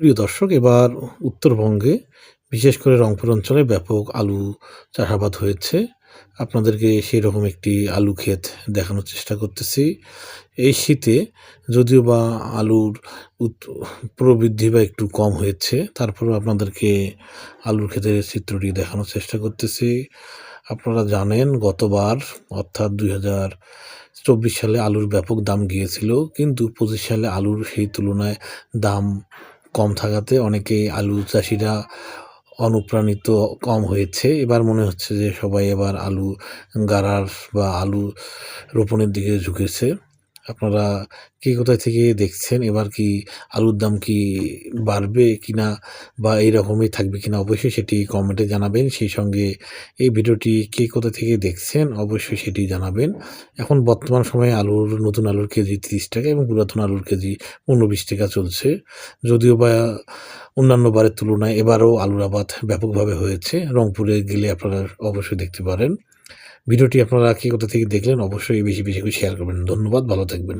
প্রিয় দর্শক, এবার উত্তরবঙ্গে, বিশেষ করে রংপুর অঞ্চলে ব্যাপক আলু চাষাবাদ হয়েছে। আপনাদেরকে সেই রকম একটি আলু ক্ষেত দেখানোর চেষ্টা করতেছি। এই শীতে যদিও বা আলুর প্রবৃদ্ধি বা একটু কম হয়েছে, তারপরেও আপনাদেরকে আলুর ক্ষেতের চিত্রটি দেখানোর চেষ্টা করতেছি। আপনারা জানেন, গতবার, অর্থাৎ দুই হাজার চব্বিশ সালে আলুর ব্যাপক দাম গিয়েছিল, কিন্তু পঁচিশ সালে আলুর সেই তুলনায় দাম কম থাকাতে অনেকেই আলু চাষিরা অনুপ্রাণিত কম হয়েছে। এবার মনে হচ্ছে যে সবাই এবার আলু গাড়ার বা আলু রোপণের দিকে ঝুঁকেছে। আপনারা কে কোথায় থেকে দেখছেন? এবার কি আলুর দাম কি বাড়বে কি না বা এইরকমই থাকবে কিনা অবশ্যই সেটি কমেন্টে জানাবেন। সেই সঙ্গে এই ভিডিওটি কে কোথা থেকে দেখছেন অবশ্যই সেটি জানাবেন। এখন বর্তমান সময়ে আলুর, নতুন আলুর কেজি তিরিশ টাকা এবং পুরাতন আলুর কেজি পনেরো বিশ টাকা চলছে। যদিও বা অন্যান্য বারের তুলনায় এবারও আলুর আবাদ ব্যাপকভাবে হয়েছে। রংপুরে গেলে আপনারা অবশ্যই দেখতে পারেন। ভিডিওটি আপনারা কি কোথা থেকে দেখলেন অবশ্যই বেশি বেশি করে শেয়ার করবেন। ধন্যবাদ, ভালো থাকবেন।